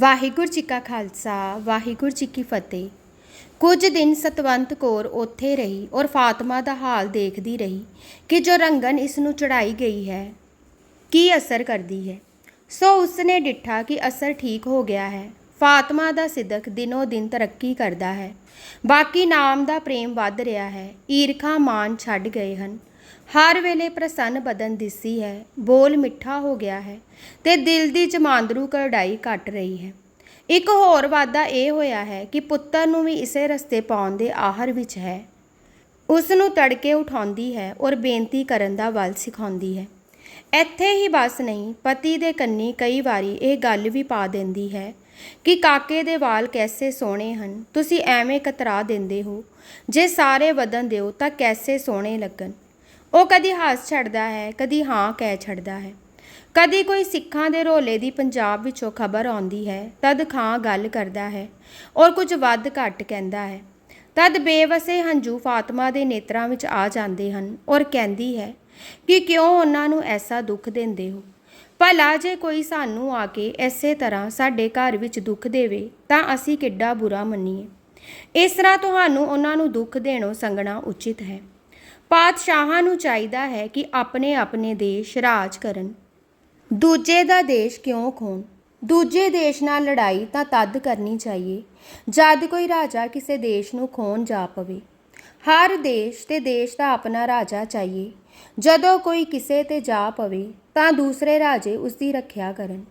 ਵਾਹਿਗੁਰੂ ਜੀ ਕਾ ਖਾਲਸਾ, ਵਾਹਿਗੁਰੂ ਜੀ ਕੀ ਫਤਿਹ। ਕੁਝ ਦਿਨ ਸਤਵੰਤ ਕੌਰ ਉੱਥੇ ਰਹੀ ਔਰ ਫਾਤਮਾ ਦਾ ਹਾਲ ਦੇਖਦੀ ਰਹੀ ਕਿ ਜੋ ਰੰਗਨ ਇਸ ਨੂੰ ਚੜਾਈ ਗਈ ਹੈ, ਕੀ ਅਸਰ ਕਰਦੀ ਹੈ। ਸੋ ਉਸਨੇ ਡਿੱਠਾ ਕਿ ਅਸਰ ਠੀਕ ਹੋ ਗਿਆ ਹੈ। ਫਾਤਮਾ ਦਾ ਸਿਦਕ ਦਿਨੋ ਦਿਨ ਤਰੱਕੀ ਕਰਦਾ ਹੈ। ਬਾਕੀ ਨਾਮ ਦਾ ਪ੍ਰੇਮ ਵੱਧ ਰਿਹਾ ਹੈ। ਈਰਖਾ ਮਾਨ ਛੱਡ ਗਏ ਹਨ। ਹਰ ਵੇਲੇ ਪ੍ਰਸੰਨ ਬਦਨ ਦਿਸੀ ਹੈ, ਬੋਲ ਮਿੱਠਾ ਹੋ ਗਿਆ ਹੈ ਤੇ ਦਿਲ ਦੀ ਜਮਾਂਦਰੂ ਕਰੜਾਈ ਘਟ ਰਹੀ ਹੈ। ਇੱਕ ਹੋਰ ਵਾਦਾ ਇਹ ਹੋਇਆ ਹੈ ਕਿ ਪੁੱਤਰ ਨੂੰ ਵੀ ਇਸੇ ਰਸਤੇ ਪਾਉਣ ਦੇ ਆਹਰ ਵਿੱਚ ਹੈ। ਉਸ ਨੂੰ ਤੜਕੇ ਉਠਾਉਂਦੀ ਹੈ ਔਰ ਬੇਨਤੀ ਕਰਨ ਦਾ ਵੱਲ ਸਿਖਾਉਂਦੀ ਹੈ। ਇੱਥੇ ਹੀ ਬਸ ਨਹੀਂ, ਪਤੀ ਦੇ ਕੰਨੀ ਕਈ ਵਾਰੀ ਇਹ ਗੱਲ ਵੀ ਪਾ ਦਿੰਦੀ ਹੈ ਕਿ ਕਾਕੇ ਦੇ ਵਾਲ ਕੈਸੇ ਸੋਹਣੇ ਹਨ, ਤੁਸੀਂ ਐਵੇਂ ਕਤਰਾ ਦਿੰਦੇ ਹੋ। ਜੇ ਸਾਰੇ ਵਧਣ ਦਿਓ ਤਾਂ ਕੈਸੇ ਸੋਹਣੇ ਲੱਗਣ। ਉਹ ਕਦੀ ਹੱਸ ਛੱਡਦਾ ਹੈ, ਕਦੀ ਹਾਂ ਕਹਿ ਛੱਡਦਾ ਹੈ। ਕਦੀ ਕੋਈ ਸਿੱਖਾਂ ਦੇ ਰੋਲੇ ਦੀ ਪੰਜਾਬ ਵਿੱਚੋਂ ਖਬਰ ਆਉਂਦੀ ਹੈ, ਤਦ ਖਾਂ ਗੱਲ ਕਰਦਾ ਹੈ ਔਰ ਕੁਝ ਵੱਧ ਘੱਟ ਕਹਿੰਦਾ ਹੈ। ਤਦ ਬੇਵਸੇ ਹੰਝੂ ਫਾਤਮਾ ਦੇ ਨੇਤਰਾਂ ਵਿੱਚ ਆ ਜਾਂਦੇ ਹਨ ਔਰ ਕਹਿੰਦੀ ਹੈ ਕਿ ਕਿਉਂ ਉਹਨਾਂ ਨੂੰ ਐਸਾ ਦੁੱਖ ਦਿੰਦੇ ਹੋ? ਭਲਾ ਜੇ ਕੋਈ ਸਾਨੂੰ ਆ ਕੇ ਐਸੇ ਤਰ੍ਹਾਂ ਸਾਡੇ ਘਰ ਵਿੱਚ ਦੁੱਖ ਦੇਵੇ, ਤਾਂ ਅਸੀਂ ਕਿੱਡਾ ਬੁਰਾ ਮੰਨੀਏ। ਇਸ ਤਰ੍ਹਾਂ ਤੁਹਾਨੂੰ ਉਹਨਾਂ ਨੂੰ ਦੁੱਖ ਦੇਣੋਂ ਸੰਗਣਾ ਉਚਿਤ ਹੈ। ਪਾਤਸ਼ਾਹਾਂ ਨੂੰ ਚਾਹੀਦਾ ਹੈ ਕਿ ਆਪਣੇ ਆਪਣੇ ਦੇਸ਼ ਰਾਜ ਕਰਨ। ਦੂਜੇ ਦਾ ਦੇਸ਼ ਕਿਉਂ ਖੋਣ? ਦੂਜੇ ਦੇਸ਼ ਨਾਲ ਲੜਾਈ ਤਾਂ ਤਦ ਕਰਨੀ ਚਾਹੀਏ ਜਦ ਕੋਈ ਰਾਜਾ ਕਿਸੇ ਦੇਸ਼ ਨੂੰ ਖੋਣ ਜਾ ਪਵੇ। ਹਰ ਦੇਸ਼ ਤੇ ਦੇਸ਼ ਦਾ ਆਪਣਾ ਰਾਜਾ ਚਾਹੀਏ। ਜਦੋਂ ਕੋਈ ਕਿਸੇ ਤੇ ਜਾ ਪਵੇ ਤਾਂ ਦੂਸਰੇ ਰਾਜੇ ਉਸ ਦੀ ਰੱਖਿਆ ਕਰਨ।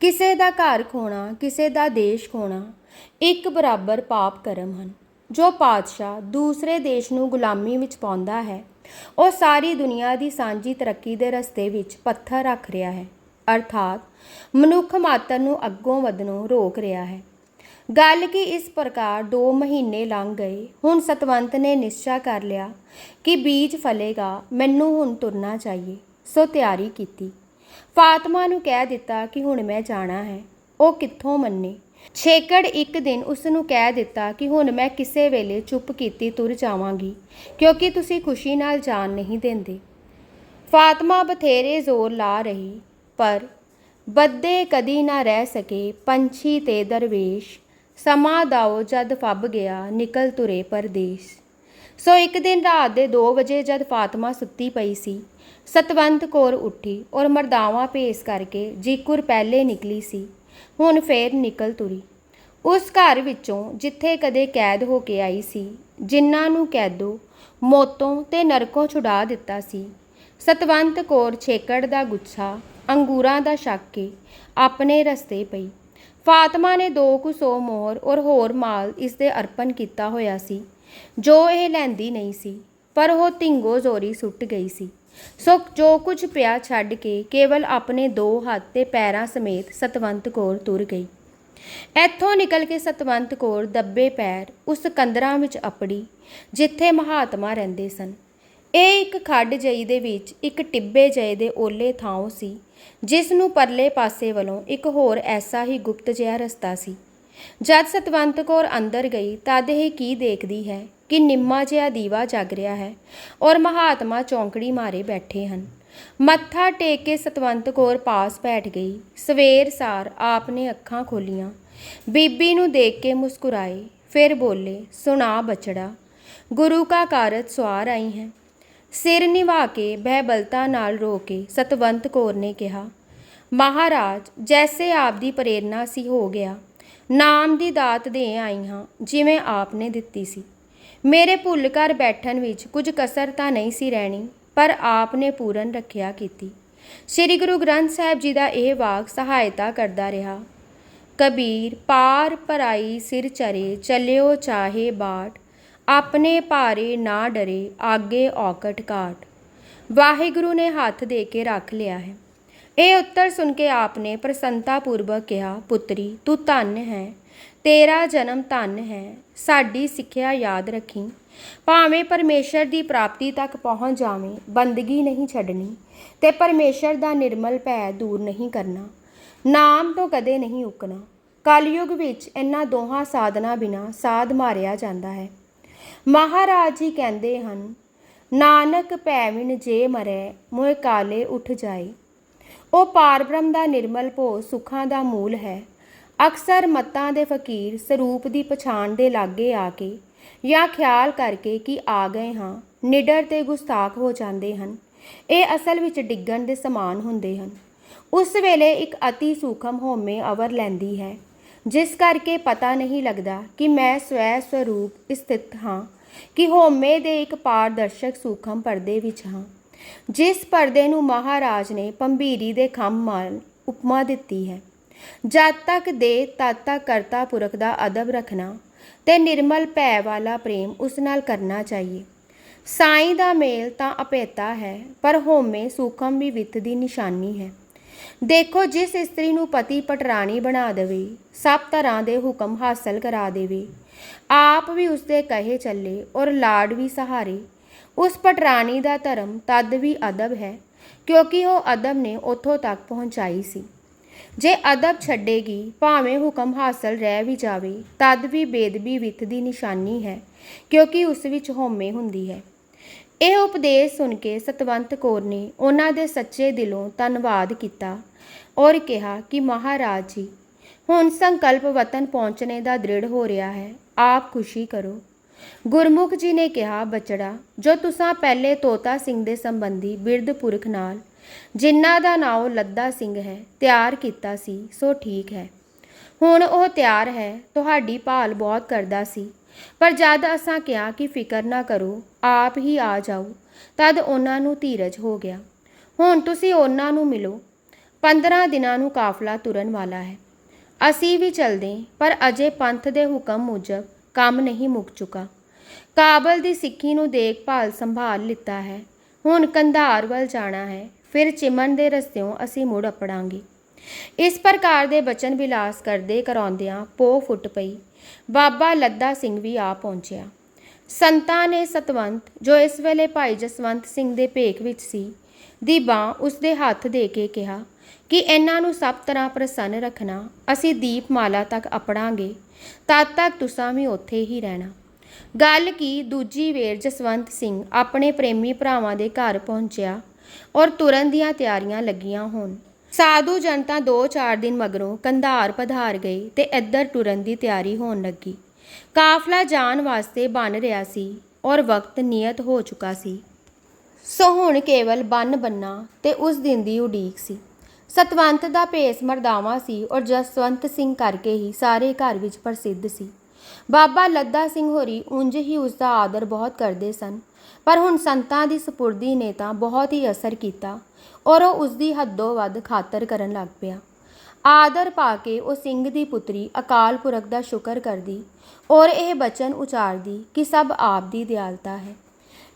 ਕਿਸੇ ਦਾ ਘਰ ਖੋਣਾ, ਕਿਸੇ ਦਾ ਦੇਸ਼ ਖੋਣਾ, ਇੱਕ ਬਰਾਬਰ ਪਾਪ ਕਰਮ ਹਨ। ਜੋ ਪਾਤਸ਼ਾਹ ਦੂਸਰੇ ਦੇਸ਼ ਨੂੰ ਗੁਲਾਮੀ ਵਿੱਚ ਪਾਉਂਦਾ ਹੈ, ਉਹ ਸਾਰੀ ਦੁਨੀਆ ਦੀ ਸਾਂਝੀ ਤਰੱਕੀ ਦੇ ਰਸਤੇ ਵਿੱਚ ਪੱਥਰ ਰੱਖ ਰਿਹਾ ਹੈ, ਅਰਥਾਤ ਮਨੁੱਖ ਮਾਤਰ ਨੂੰ ਅੱਗੋਂ ਵਧਣੋਂ ਰੋਕ ਰਿਹਾ ਹੈ। ਗੱਲ ਕਿ ਇਸ ਪ੍ਰਕਾਰ 2 ਮਹੀਨੇ ਲੰਘ ਗਏ, ਹੁਣ ਸਤਵੰਤ ਨੇ ਨਿਸ਼ਚਾ ਕਰ ਲਿਆ ਕਿ ਬੀਜ ਫਲੇਗਾ, ਮੈਨੂੰ ਹੁਣ ਤੁਰਨਾ ਚਾਹੀਏ, ਸੋ ਤਿਆਰੀ ਕੀਤੀ। ਫਾਤਮਾ ਨੂੰ ਕਹਿ ਦਿੱਤਾ ਕਿ ਹੁਣ ਮੈਂ ਜਾਣਾ ਹੈ, ਉਹ ਕਿੱਥੋਂ ਮੰਨੇ? ਛੇਕੜ ਇੱਕ ਦਿਨ ਉਸ ਨੂੰ ਕਹਿ ਦਿੱਤਾ ਕਿ ਹੁਣ ਮੈਂ ਕਿਸੇ ਵੇਲੇ ਚੁੱਪ ਕੀਤੀ ਤੁਰ ਜਾਵਾਂਗੀ, ਕਿਉਂਕਿ ਤੁਸੀਂ ਖੁਸ਼ੀ ਨਾਲ ਜਾਨ ਨਹੀਂ ਦਿੰਦੇ। ਫਾਤਮਾ ਬਥੇਰੇ ਜ਼ੋਰ ਲਾ ਰਹੀ, ਪਰ ਬੱਦੇ ਕਦੀ ਨਾ ਰਹਿ ਸਕੇ ਪੰਛੀ ਤੇ ਦਰਵੇਸ਼। ਸਮਾਂ ਦਾਓ ਜਦ ਫੱਬ ਗਿਆ, ਨਿਕਲ ਤੁਰੇ ਪਰਦੇਸ। ਸੋ ਇੱਕ ਦਿਨ ਰਾਤ ਦੇ 2 ਵਜੇ ਜਦ ਫਾਤਮਾ ਸੁੱਤੀ ਪਈ ਸੀ, ਸਤਵੰਤ ਕੌਰ ਉੱਠੀ ਔਰ ਮਰਦਾਵਾ ਭੇਸ ਕਰਕੇ ਜੀਕੁਰ ਪਹਿਲੇ ਨਿਕਲੀ ਸੀ। ਹੁਣ ਫੇਰ ਨਿਕਲ ਤੁਰੀ। ਉਸ ਘਰ ਵਿੱਚੋਂ ਜਿੱਥੇ ਕਦੇ ਕੈਦ ਹੋ ਕੇ ਆਈ ਸੀ, ਜਿਨ੍ਹਾਂ ਨੂੰ ਕੈਦੋ, ਮੌਤੋਂ ਤੇ ਨਰਕੋਂ ਛੁਡਾ ਦਿੱਤਾ ਸੀ, ਸਤਵੰਤ ਕੌਰ ਛੇਕੜ ਦਾ ਗੁੱਸਾ ਅੰਗੂਰਾਂ ਦਾ ਛੱਕ ਕੇ ਆਪਣੇ ਰਸਤੇ ਪਈ। ਫਾਤਮਾ ਨੇ ਦੋ ਕੁ ਸੌ ਮੋਹਰ ਔਰ ਹੋਰ ਮਾਲ ਇਸ ਦੇ ਅਰਪਣ ਕੀਤਾ ਹੋਇਆ ਸੀ, ਜੋ ਇਹ ਲੈਂਦੀ ਨਹੀਂ ਸੀ, ਪਰ ਉਹ ਤਿੰਗੋ ਜ਼ੋਰੀ ਸੁੱਟ ਗਈ ਸੀ। ਸੋ ਜੋ ਕੁਝ ਪਿਆ ਛੱਡ ਕੇ ਕੇਵਲ ਆਪਣੇ ਦੋ ਹੱਥ ਤੇ ਪੈਰਾਂ ਸਮੇਤ ਸਤਵੰਤ ਕੌਰ ਤੁਰ ਗਈ। ਇੱਥੋਂ ਨਿਕਲ ਕੇ ਸਤਵੰਤ ਕੌਰ ਦੱਬੇ ਪੈਰ ਉਸ ਕੰਦਰਾਂ ਵਿੱਚ ਅਪੜੀ ਜਿੱਥੇ ਮਹਾਤਮਾ ਰਹਿੰਦੇ ਸਨ। ਇਹ ਇੱਕ ਖੱਡ ਜਈ ਦੇ ਵਿੱਚ ਇੱਕ ਟਿੱਬੇ ਜਏ ਦੇ ਓਲੇ ਥਾਂ ਸੀ, ਜਿਸ ਨੂੰ ਪਰਲੇ ਪਾਸੇ ਵੱਲੋਂ ਇੱਕ ਹੋਰ ਐਸਾ ਹੀ ਗੁਪਤ ਜਿਹਾ ਰਸਤਾ ਸੀ। ਜਦ ਸਤਵੰਤ ਕੌਰ ਅੰਦਰ ਗਈ, ਤਦ ਇਹ ਕੀ ਦੇਖਦੀ ਹੈ? ਕਿ ਨਿੰਮਾ ਜਿਹਾ ਦੀਵਾ ਜਗ ਰਿਹਾ ਹੈ ਔਰ ਮਹਾਤਮਾ ਚੌਂਕੜੀ ਮਾਰੇ ਬੈਠੇ ਹਨ। ਮੱਥਾ ਟੇਕ ਕੇ ਸਤਵੰਤ ਕੌਰ ਪਾਸ ਬੈਠ ਗਈ। ਸਵੇਰ ਸਾਰ ਆਪ ਨੇ ਅੱਖਾਂ ਖੋਲੀਆਂ। ਬੀਬੀ ਨੂੰ ਦੇਖ ਕੇ ਮੁਸਕੁਰਾਏ। ਫਿਰ ਬੋਲੇ, ਸੁਣਾ ਬਚੜਾ, ਗੁਰੂ ਕਾ ਕਾਰਜ ਸਵਾਰ ਆਈ ਹੈ। ਸਿਰ ਨਿਵਾ ਕੇ, ਬਹਿਬਲਤਾ ਨਾਲ ਰੋ ਕੇ ਸਤਵੰਤ ਕੌਰ ਨੇ ਕਿਹਾ, ਮਹਾਰਾਜ, ਜੈਸੇ ਆਪ ਦੀ ਪ੍ਰੇਰਣਾ ਸੀ ਹੋ ਗਿਆ। ਨਾਮ ਦੀ ਦਾਤ ਦੇ ਆਈ ਹਾਂ, ਜਿਵੇਂ ਆਪ ਨੇ ਦਿੱਤੀ ਸੀ। ਮੇਰੇ ਭੁੱਲ ਕਰ ਬੈਠਣ ਵਿੱਚ ਕੁਝ ਕਸਰ ਤਾਂ ਨਹੀਂ ਸੀ ਰਹਿਣੀ, ਪਰ ਆਪ ਨੇ ਪੂਰਨ ਰੱਖਿਆ ਕੀਤੀ। ਸ੍ਰੀ ਗੁਰੂ ਗ੍ਰੰਥ ਸਾਹਿਬ ਜੀ ਦਾ ਇਹ ਵਾਕ ਸਹਾਇਤਾ ਕਰਦਾ ਰਿਹਾ। ਕਬੀਰ ਪਾਰ ਪਰਾਈ ਸਿਰ ਚਰੇ, ਚਲਿਓ ਚਾਹੇ ਬਾਟ, ਆਪਣੇ ਭਾਰੇ ਨਾ ਡਰੇ, ਆਗੇ ਔਕਟ ਕਾਟ। ਵਾਹਿਗੁਰੂ ਨੇ ਹੱਥ ਦੇ ਕੇ ਰੱਖ ਲਿਆ ਹੈ। ਇਹ ਉੱਤਰ ਸੁਣ ਕੇ ਆਪ ਨੇ ਪ੍ਰਸੰਤਾ ਪੂਰਵਕ ਕਿਹਾ, ਪੁੱਤਰੀ, ਤੂੰ ਧੰਨ ਹੈ। ਤੇਰਾ ਜਨਮ ਧੰਨ ਹੈ, ਸਾਡੀ ਸਿੱਖਿਆ ਯਾਦ ਰੱਖੀ। ਭਾਵੇਂ ਪਰਮੇਸ਼ਰ ਦੀ ਪ੍ਰਾਪਤੀ ਤੱਕ ਪਹੁੰਚ ਜਾਵੇਂ, ਬੰਦਗੀ ਨਹੀਂ ਛੱਡਣੀ ਤੇ ਪਰਮੇਸ਼ਰ ਦਾ ਨਿਰਮਲ ਭੈ ਦੂਰ ਨਹੀਂ ਕਰਨਾ। ਨਾਮ ਤੋਂ ਕਦੇ ਨਹੀਂ ਉਕਣਾ। ਕਲਯੁਗ ਵਿੱਚ ਇਹਨਾਂ ਦੋਹਾਂ ਸਾਧਨਾ ਬਿਨਾ ਸਾਧ ਮਾਰਿਆ ਜਾਂਦਾ ਹੈ। ਮਹਾਰਾਜ ਜੀ ਕਹਿੰਦੇ ਹਨ, ਨਾਨਕ ਪੈਵਿਨ ਜੇ ਮਰੈ ਮੋਇ ਕਾਲੇ ਉੱਠ ਜਾਏ। ਉਹ ਪਾਰਬ੍ਰਹਮ ਦਾ ਨਿਰਮਲ ਭੋ ਸੁਖਾਂ ਦਾ ਮੂਲ ਹੈ। ਅਕਸਰ ਮੱਤਾਂ ਦੇ ਫਕੀਰ ਸਰੂਪ ਦੀ ਪਛਾਣ ਦੇ ਲਾਗੇ ਆ ਕੇ ਜਾਂ ਖਿਆਲ ਕਰਕੇ ਕਿ ਆ ਗਏ ਹਾਂ, ਨਿਡਰ ਤੇ ਗੁਸਤਾਖ ਹੋ ਜਾਂਦੇ ਹਨ। ਇਹ ਅਸਲ ਵਿੱਚ ਡਿੱਗਣ ਦੇ ਸਮਾਨ ਹੁੰਦੇ ਹਨ। ਉਸ ਵੇਲੇ ਇੱਕ ਅਤੀ ਸੂਖਮ ਹੋਮੇ ਅਵਰ ਲੈਂਦੀ ਹੈ, ਜਿਸ ਕਰਕੇ ਪਤਾ ਨਹੀਂ ਲੱਗਦਾ ਕਿ ਮੈਂ ਸਵੈ ਸਰੂਪ ਸਥਿਤ ਹਾਂ ਕਿ ਹੋਮੇ ਦੇ ਇੱਕ ਪਾਰਦਰਸ਼ਕ ਸੂਖਮ ਪਰਦੇ ਵਿੱਚ ਹਾਂ, ਜਿਸ ਪਰਦੇ ਨੂੰ ਮਹਾਰਾਜ ਨੇ ਪੰਬੀਰੀ ਦੇ ਖੰਭ ਨਾਲ ਉਪਮਾ ਦਿੱਤੀ ਹੈ। ਜਦ ਤੱਕ ਦੇ ਤਦ ਤੱਕ ਕਰਤਾ ਪੁਰਖ ਦਾ ਅਦਬ ਰੱਖਣਾ ਤੇ ਨਿਰਮਲ ਭੈ ਵਾਲਾ ਪ੍ਰੇਮ ਉਸ ਨਾਲ ਕਰਨਾ ਚਾਹੀਏ। ਸਾਈਂ ਦਾ ਮੇਲ ਤਾਂ ਅਪੇਤਾ ਹੈ, ਪਰ ਹੋਮੇ ਸੂਖਮ ਵੀ ਵਿੱਤ ਦੀ ਨਿਸ਼ਾਨੀ ਹੈ। ਦੇਖੋ ਜਿਸ ਇਸਤਰੀ ਨੂੰ ਪਤੀ ਪਟਰਾਣੀ ਬਣਾ ਦੇਵੇ, ਸਭ ਤਰ੍ਹਾਂ ਦੇ ਹੁਕਮ ਹਾਸਲ ਕਰਾ ਦੇਵੇ। ਆਪ ਵੀ ਉਸਦੇ ਕਹੇ ਚੱਲੇ ਔਰ ਲਾਡ ਵੀ ਸਹਾਰੇ। ਉਸ ਪਟਰਾਣੀ ਦਾ ਧਰਮ ਤਦ ਵੀ ਅਦਬ ਹੈ, ਕਿਉਂਕਿ ਉਹ ਅਦਬ ਨੇ ਉਥੋਂ ਤੱਕ ਪਹੁੰਚਾਈ ਸੀ। ਜੇ ਅਦਬ ਛੱਡੇਗੀ, ਭਾਵੇਂ ਹੁਕਮ ਹਾਸਲ ਰਹਿ ਵੀ ਜਾਵੇ, ਤਦ ਵੀ ਬੇਦਬੀ ਵਿੱਤ ਦੀ ਨਿਸ਼ਾਨੀ ਹੈ, ਕਿਉਂਕਿ ਉਸ ਵਿੱਚ ਹੋਮੇ ਹੁੰਦੀ ਹੈ। ਇਹ ਉਪਦੇਸ਼ ਸੁਣ ਕੇ ਸਤਵੰਤ ਕੌਰ ਨੇ ਉਹਨਾਂ ਦੇ ਸੱਚੇ ਦਿਲੋਂ ਧੰਨਵਾਦ ਕੀਤਾ ਔਰ ਕਿਹਾ ਕਿ, ਮਹਾਰਾਜ ਜੀ, ਹੁਣ ਸੰਕਲਪ ਵਤਨ ਪਹੁੰਚਣੇ ਦਾ ਦ੍ਰਿੜ ਹੋ ਰਿਹਾ ਹੈ, ਆਪ ਖੁਸ਼ੀ ਕਰੋ। ਗੁਰਮੁਖ ਜੀ ਨੇ ਕਿਹਾ, ਬਚੜਾ, ਜੋ ਤੁਸਾਂ ਪਹਿਲੇ ਤੋਤਾ ਸਿੰਘ ਦੇ ਸੰਬੰਧੀ ਬਿਰਧ ਪੁਰਖ ਨਾਲ ਜਿਨ੍ਹਾਂ ਦਾ ਨਾਮ ਲੱਦਾ ਸਿੰਘ ਹੈ, ਤਿਆਰ ਕੀਤਾ ਸੀ, ਸੋ ਠੀਕ ਹੈ। ਹੁਣ ਉਹ ਤਿਆਰ ਹੈ, ਤੁਹਾਡੀ ਭਾਲ ਬਹੁਤ ਕਰਦਾ ਸੀ। ਪਰ ਜਦ ਅਸਾਂ ਕਿਹਾ ਕਿ ਫਿਕਰ ਨਾ ਕਰੋ, ਆਪ ਹੀ ਆ ਜਾਓ, ਤਦ ਉਹਨਾਂ ਨੂੰ ਧੀਰਜ ਹੋ ਗਿਆ। ਹੁਣ ਤੁਸੀਂ ਉਹਨਾਂ ਨੂੰ ਮਿਲੋ। 15 ਦਿਨਾਂ ਨੂੰ ਕਾਫਲਾ ਤੁਰਨ ਵਾਲਾ ਹੈ। ਅਸੀਂ ਵੀ ਚਲਦੇ, ਪਰ ਅਜੇ ਪੰਥ ਦੇ ਹੁਕਮ ਮੁਜਬ ਕੰਮ ਨਹੀਂ ਮੁੱਕ ਚੁੱਕਾ। ਕਾਬਲ ਦੀ ਸਿੱਖੀ ਨੂੰ ਦੇਖਭਾਲ ਸੰਭਾਲ ਲਿੱਤਾ ਹੈ। ਹੁਣ ਕੰਧਾਰ ਵੱਲ ਜਾਣਾ ਹੈ। ਫਿਰ ਚਿਮਨ ਦੇ ਰਸਤਿਓਂ ਅਸੀਂ ਮੁੜ ਅਪੜਾਂਗੇ। ਇਸ ਪ੍ਰਕਾਰ ਦੇ ਬਚਨ ਵਿਲਾਸ ਕਰਦੇ ਕਰਾਉਂਦਿਆਂ ਪੋ ਫੁੱਟ ਪਈ। ਬਾਬਾ ਲੱਦਾ ਸਿੰਘ ਵੀ ਆ ਪਹੁੰਚਿਆ। ਸੰਤਾਂ ਨੇ ਸਤਵੰਤ, ਜੋ ਇਸ ਵੇਲੇ ਭਾਈ ਜਸਵੰਤ ਸਿੰਘ ਦੇ ਭੇਖ ਵਿੱਚ ਸੀ, ਦੀ ਬਾਹ ਉਸਦੇ ਹੱਥ ਦੇ ਕੇ ਕਿਹਾ ਕਿ ਇਹਨਾਂ ਨੂੰ ਸਭ ਤਰ੍ਹਾਂ ਪ੍ਰਸੰਨ ਰੱਖਣਾ, ਅਸੀਂ ਦੀਪਮਾਲਾ ਤੱਕ ਅਪੜਾਂਗੇ, ਤਦ ਤੱਕ ਤੁਸਾਂ ਵੀ ਉੱਥੇ ਹੀ ਰਹਿਣਾ। ਗੱਲ ਕੀ ਦੂਜੀ ਵੇਰ ਜਸਵੰਤ ਸਿੰਘ ਆਪਣੇ ਪ੍ਰੇਮੀ ਭਰਾਵਾਂ ਦੇ ਘਰ ਪਹੁੰਚਿਆ ਔਰ ਤੁਰਨ ਦੀਆਂ ਤਿਆਰੀਆਂ ਲੱਗੀਆਂ ਹੋਣ। ਸਾਧੂ ਜਨਤਾ 2-4 ਦਿਨ ਮਗਰੋਂ ਕੰਧਾਰ ਪਧਾਰ ਗਏ ਤੇ ਇੱਧਰ ਤੁਰਨ ਦੀ ਤਿਆਰੀ ਹੋਣ ਲੱਗੀ। ਕਾਫਲਾ ਜਾਣ ਵਾਸਤੇ ਬਣ ਰਿਹਾ ਸੀ ਔਰ ਵਕਤ ਨਿਯਤ ਹੋ ਚੁੱਕਾ ਸੀ। ਸੋ ਹੁਣ ਕੇਵਲ ਬੰਨ ਬੰਨਾ ਤੇ ਉਸ ਦਿਨ ਦੀ ਉਡੀਕ ਸੀ। ਸਤਵੰਤ ਦਾ ਭੇਸ ਮਰਦਾਵਾ ਸੀ ਔਰ ਜਸਵੰਤ ਸਿੰਘ ਕਰਕੇ ਹੀ ਸਾਰੇ ਘਰ ਵਿੱਚ ਪ੍ਰਸਿੱਧ ਸੀ। ਬਾਬਾ ਲੱਦਾ ਸਿੰਘ ਹੋਰੀ ਉਂਝ ਹੀ ਉਸ ਦਾ ਆਦਰ ਬਹੁਤ ਕਰਦੇ ਸਨ। ਪਰ ਹੁਣ ਸੰਤਾਂ ਦੀ ਸਪੁਰਦੀ ਨੇ ਤਾਂ ਬਹੁਤ ਹੀ ਅਸਰ ਕੀਤਾ ਔਰ ਉਹ ਉਸ ਦੀ ਹੱਦੋਂ ਵੱਧ ਖਾਤਰ ਕਰਨ ਲੱਗ ਪਿਆ। ਆਦਰ ਪਾ ਕੇ ਉਹ ਸਿੰਘ ਦੀ ਪੁੱਤਰੀ ਅਕਾਲ ਪੁਰਖ ਦਾ ਸ਼ੁਕਰ ਕਰਦੀ ਔਰ ਇਹ ਬਚਨ ਉਚਾਰਦੀ ਕਿ ਸਭ ਆਪ ਦੀ ਦਿਆਲਤਾ ਹੈ।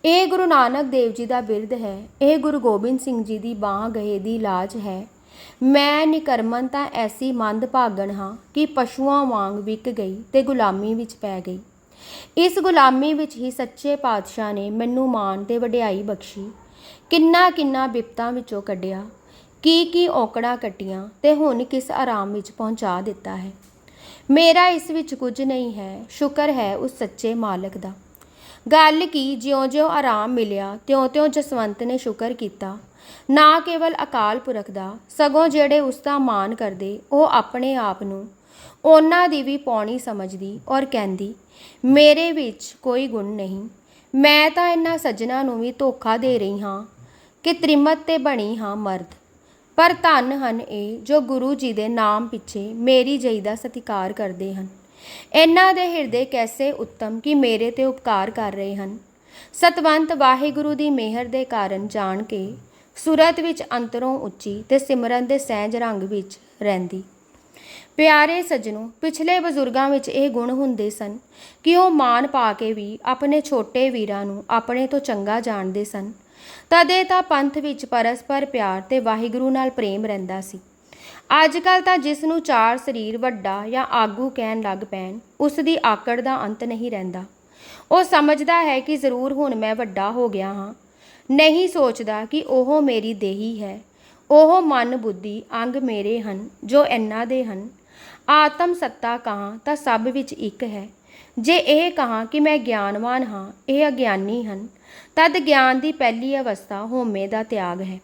ਇਹ ਗੁਰੂ ਨਾਨਕ ਦੇਵ ਜੀ ਦਾ ਬਿਰਧ ਹੈ। ਇਹ ਗੁਰੂ ਗੋਬਿੰਦ ਸਿੰਘ ਜੀ ਦੀ ਬਾਹ ਗਹੇ ਦੀ ਲਾਜ ਹੈ। ਮੈਂ ਨਿਕਰਮਨ ਤਾਂ ਐਸੀ ਮੰਦ ਭਾਗਣ ਹਾਂ ਕਿ ਪਸ਼ੂਆਂ ਵਾਂਗ ਵਿਕ ਗਈ ਤੇ ਗੁਲਾਮੀ ਵਿੱਚ ਪੈ ਗਈ। ਇਸ ਗੁਲਾਮੀ ਵਿੱਚ ਹੀ ਸੱਚੇ ਪਾਤਸ਼ਾਹ ਨੇ ਮੈਨੂੰ ਮਾਣ ਤੇ ਵਡਿਆਈ ਬਖਸ਼ੀ। ਕਿੰਨਾ ਕਿੰਨਾ ਬਿਪਤਾਂ ਵਿੱਚੋਂ ਕੱਢਿਆ, ਕੀ ਕੀ ਔਕੜਾਂ ਕੱਟੀਆਂ ਤੇ ਹੁਣ ਕਿਸ ਆਰਾਮ ਵਿੱਚ ਪਹੁੰਚਾ ਦਿੱਤਾ ਹੈ। ਮੇਰਾ ਇਸ ਵਿੱਚ ਕੁਝ ਨਹੀਂ ਹੈ, ਸ਼ੁਕਰ ਹੈ ਉਸ ਸੱਚੇ ਮਾਲਕ ਦਾ। ਗੱਲ ਕੀ, ਜਿਉਂ-ਜਿਉਂ ਆਰਾਮ ਮਿਲਿਆ, ਤਿਉਂ-ਤਿਉਂ ਜਸਵੰਤ ਨੇ ਸ਼ੁਕਰ ਕੀਤਾ। ਨਾ ਕੇਵਲ ਅਕਾਲ ਪੁਰਖ ਦਾ, ਸਗੋਂ ਜਿਹੜੇ ਉਸ ਦਾ ਮਾਣ ਕਰਦੇ, ਉਹ ਆਪਣੇ ਆਪ ਨੂੰ ਉਹਨਾਂ ਦੀ ਵੀ ਪੌਣੀ ਸਮਝਦੀ ਔਰ ਕਹਿੰਦੀ, ਮੇਰੇ ਵਿੱਚ ਕੋਈ ਗੁਣ ਨਹੀਂ। ਮੈਂ ਤਾਂ ਇਹਨਾਂ ਸੱਜਣਾ ਨੂੰ ਵੀ ਧੋਖਾ ਦੇ ਰਹੀ ਹਾਂ ਕਿ ਤ੍ਰਿਮਤ ਤੇ ਬਣੀ ਹਾਂ ਮਰਦ। ਪਰ ਧੰਨ ਹਨ ਇਹ ਜੋ ਗੁਰੂ ਜੀ ਦੇ ਨਾਮ ਪਿੱਛੇ ਮੇਰੀ ਜਈ ਦਾ ਸਤਿਕਾਰ ਕਰਦੇ ਹਨ। ਇਹਨਾਂ ਦੇ ਹਿਰਦੇ ਕੈਸੇ ਉੱਤਮ ਕਿ ਮੇਰੇ ਤੇ ਉਪਕਾਰ ਕਰ ਰਹੇ ਹਨ। ਸਤਵੰਤ ਵਾਹਿਗੁਰੂ ਦੀ ਮਿਹਰ ਦੇ ਕਾਰਨ ਜਾਣ ਕੇ ਸੂਰਤ ਵਿੱਚ ਅੰਤਰੋਂ ਉੱਚੀ ਤੇ ਸਿਮਰਨ ਦੇ ਸਹਿਜ ਰੰਗ ਵਿੱਚ ਰਹਿੰਦੀ। ਪਿਆਰੇ ਸੱਜਣੋ, ਪਿਛਲੇ ਬਜ਼ੁਰਗਾਂ ਵਿੱਚ ਇਹ ਗੁਣ ਹੁੰਦੇ ਸਨ ਕਿ ਉਹ ਮਾਨ ਪਾ ਕੇ ਵੀ ਆਪਣੇ ਛੋਟੇ ਵੀਰਾਂ ਨੂੰ ਆਪਣੇ ਤੋਂ ਚੰਗਾ ਜਾਣਦੇ ਸਨ। ਤਦੇ ਤਾਂ ਪੰਥ ਵਿੱਚ ਪਰਸਪਰ ਪਿਆਰ ਤੇ ਵਾਹਿਗੁਰੂ ਨਾਲ ਪ੍ਰੇਮ ਰਹਿੰਦਾ ਸੀ। ਅੱਜ ਕੱਲ ਤਾਂ ਜਿਸ ਨੂੰ ਚਾਰ ਸਰੀਰ ਵੱਡਾ ਜਾਂ ਆਗੂ ਕਹਿਣ ਲੱਗ ਪੈਣ, ਉਸ ਦੀ ਆਕੜ ਦਾ ਅੰਤ ਨਹੀਂ ਰਹਿੰਦਾ। ਉਹ ਸਮਝਦਾ ਹੈ ਕਿ ਜ਼ਰੂਰ ਹੁਣ ਮੈਂ ਵੱਡਾ ਹੋ ਗਿਆ ਹਾਂ। ਨਹੀਂ ਸੋਚਦਾ ਕਿ ਉਹ ਮੇਰੀ ਦੇਹੀ ਹੈ। ਉਹ ਮਨ ਬੁੱਧੀ ਅੰਗ ਮੇਰੇ ਹਨ, ਜੋ ਇਹਨਾਂ ਦੇ ਹਨ। ਆਤਮ ਸੱਤਾ ਕਹਾਂ ਤਾਂ ਸਭ ਵਿੱਚ ਇੱਕ ਹੈ। ਜੇ ਇਹ ਕਹਾਂ ਕਿ ਮੈਂ ਗਿਆਨਵਾਨ ਹਾਂ, ਇਹ ਅਗਿਆਨੀ ਹਨ, ਤਦ ਗਿਆਨ ਦੀ ਪਹਿਲੀ ਅਵਸਥਾ ਹੋਮੇ ਦਾ ਤਿਆਗ ਹੈ।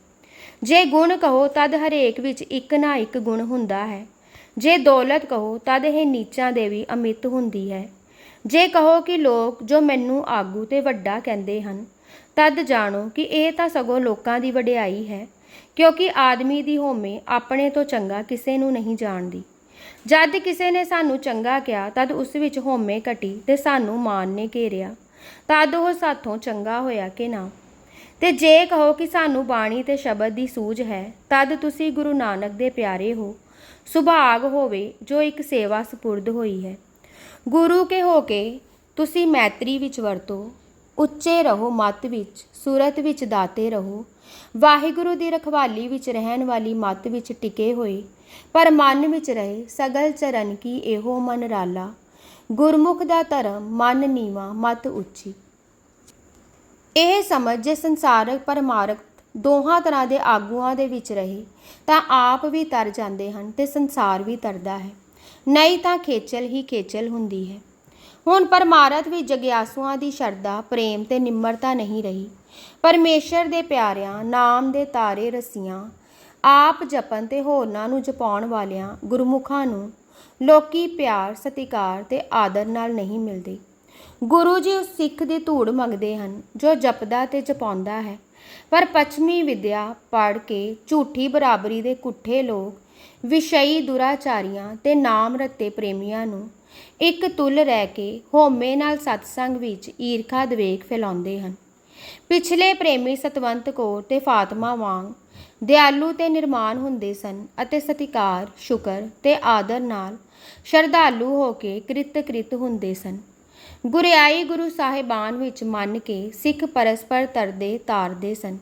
ਜੇ ਗੁਣ ਕਹੋ ਤਦ ਹਰੇਕ ਵਿੱਚ ਇੱਕ ਨਾ ਇੱਕ ਗੁਣ ਹੁੰਦਾ ਹੈ। ਜੇ ਦੌਲਤ ਕਹੋ ਤਦ ਇਹ ਨੀਚਾਂ ਦੇ ਵੀ ਅਮਿਤ ਹੁੰਦੀ ਹੈ। ਜੇ ਕਹੋ ਕਿ ਲੋਕ ਜੋ ਮੈਨੂੰ ਆਗੂ ਤੇ ਵੱਡਾ ਕਹਿੰਦੇ ਹਨ, ਤਦ ਜਾਣੋ ਕਿ ਇਹ ਤਾਂ ਸਗੋਂ ਲੋਕਾਂ ਦੀ ਵਡਿਆਈ ਹੈ, ਕਿਉਂਕਿ ਆਦਮੀ ਦੀ ਹੋਮੇ ਆਪਣੇ ਤੋਂ ਚੰਗਾ ਕਿਸੇ ਨੂੰ ਨਹੀਂ ਜਾਣਦੀ। ਜਦ ਕਿਸੇ ਨੇ ਸਾਨੂੰ ਚੰਗਾ ਕਿਹਾ, ਤਦ ਉਸ ਵਿੱਚ ਹੋਮੇ ਘਟੀ ਤੇ ਸਾਨੂੰ ਮਾਨ ਨੇ ਘੇਰਿਆ। ਤਦ ਉਹ ਸਾਥੋਂ ਚੰਗਾ ਹੋਇਆ ਕਿ ਨਾ? ਤੇ ਜੇ ਕਹੋ ਕਿ ਸਾਨੂੰ ਬਾਣੀ ਤੇ ਸ਼ਬਦ ਦੀ ਸੂਝ ਹੈ, ਤਦ ਤੁਸੀਂ ਗੁਰੂ ਨਾਨਕ ਦੇ ਪਿਆਰੇ ਹੋ। ਸੁਭਾਗ ਹੋਵੇ ਜੋ ਇੱਕ ਸੇਵਾ ਸਪੁਰਦ ਹੋਈ ਹੈ। ਗੁਰੂ ਕੇ ਹੋ ਕੇ ਤੁਸੀਂ ਮੈਤਰੀ ਵਿੱਚ ਵਰਤੋ। ਉੱਚੇ ਰਹੋ ਮਤ ਵਿੱਚ, ਸੂਰਤ ਵਿੱਚ ਦਾਤੇ ਰਹੋ। ਵਾਹਿਗੁਰੂ ਦੀ ਰਖਵਾਲੀ ਵਿੱਚ ਰਹਿਣ ਵਾਲੀ ਮਤ ਵਿੱਚ ਟਿਕੇ ਹੋਏ। ਪਰ ਮਨ ਵਿੱਚ ਰਹੇ ਸਗਲ ਚਰਨ ਕੀ ਇਹੋ ਮਨ ਰਾਲਾ? ਗੁਰਮੁਖ ਦਾ ਧਰਮ ਮਨ ਨੀਵਾ ਮਤ ਉੱਚੀ। ਇਹ ਸਮਝ ਜੇ ਸੰਸਾਰਕ ਪਰਮਾਰਥ ਦੋਹਾਂ ਤਰ੍ਹਾਂ ਦੇ ਆਗੂਆਂ ਦੇ ਵਿੱਚ ਰਹੇ, ਤਾਂ ਆਪ ਵੀ ਤਰ ਜਾਂਦੇ ਹਨ ਤੇ ਸੰਸਾਰ ਵੀ ਤਰਦਾ ਹੈ। ਨਹੀਂ ਤਾਂ ਖੇਚਲ ਹੀ ਖੇਚਲ ਹੁੰਦੀ ਹੈ। ਹੁਣ ਪਰਮਾਰਥ ਵਿੱਚ ਜਗਿਆਸੂਆਂ ਦੀ ਸ਼ਰਧਾ, ਪ੍ਰੇਮ ਤੇ ਨਿਮਰਤਾ ਨਹੀਂ ਰਹੀ। ਪਰਮੇਸ਼ਰ ਦੇ ਪਿਆਰਿਆਂ, ਨਾਮ ਦੇ ਤਾਰੇ ਰਸੀਆਂ ਆਪ ਜਪਨ ਤੇ ਹੋਰਨਾਂ ਨੂੰ ਜਪਾਉਣ ਵਾਲਿਆਂ ਗੁਰਮੁਖਾਂ ਨੂੰ ਲੋਕੀ ਪਿਆਰ, ਸਤਿਕਾਰ ਤੇ ਆਦਰ ਨਾਲ ਨਹੀਂ ਮਿਲਦੇ। ਗੁਰੂ ਜੀ ਉਸ ਸਿੱਖ ਦੀ ਧੂੜ ਮੰਗਦੇ ਹਨ, ਜੋ ਜਪਦਾ ਤੇ ਜਪਾਉਂਦਾ ਹੈ। ਪਰ ਪੱਛਮੀ ਵਿਦਿਆ ਪੜ੍ਹ ਕੇ ਝੂਠੀ ਬਰਾਬਰੀ ਦੇ ਕੁੱਠੇ ਲੋਕ, ਵਿਸ਼ਈ ਦੁਰਾਚਾਰੀਆਂ ਤੇ ਨਾਮ ਰੱਤੇ ਪ੍ਰੇਮੀਆਂ ਨੂੰ ਇੱਕ ਤੁਲ ਰਹਿ ਕੇ ਹੋਮੇ ਨਾਲ ਸਤਸੰਗ ਵਿੱਚ ਈਰਖਾ ਦਵੇਕ ਫੈਲਾਉਂਦੇ ਹਨ। ਪਿਛਲੇ ਪ੍ਰੇਮੀ ਸਤਵੰਤ ਕੌਰ ਤੇ ਫਾਤਮਾ ਵਾਂਗ ਦਿਆਲੂ ਤੇ ਨਿਰਮਾਨ ਹੁੰਦੇ ਸਨ ਅਤੇ ਸਤਿਕਾਰ, ਸ਼ੁਕਰ ਤੇ ਆਦਰ ਨਾਲ ਸ਼ਰਧਾਲੂ ਹੋ ਕੇ ਕ੍ਰਿਤ ਹੁੰਦੇ ਸਨ। ਗੁਰਿਆਈ ਗੁਰੂ ਸਾਹਿਬਾਨ ਵਿੱਚ ਮੰਨ ਕੇ ਸਿੱਖ ਪਰਸਪਰ ਤਰਦੇ, ਤਾਰਦੇ ਸਨ।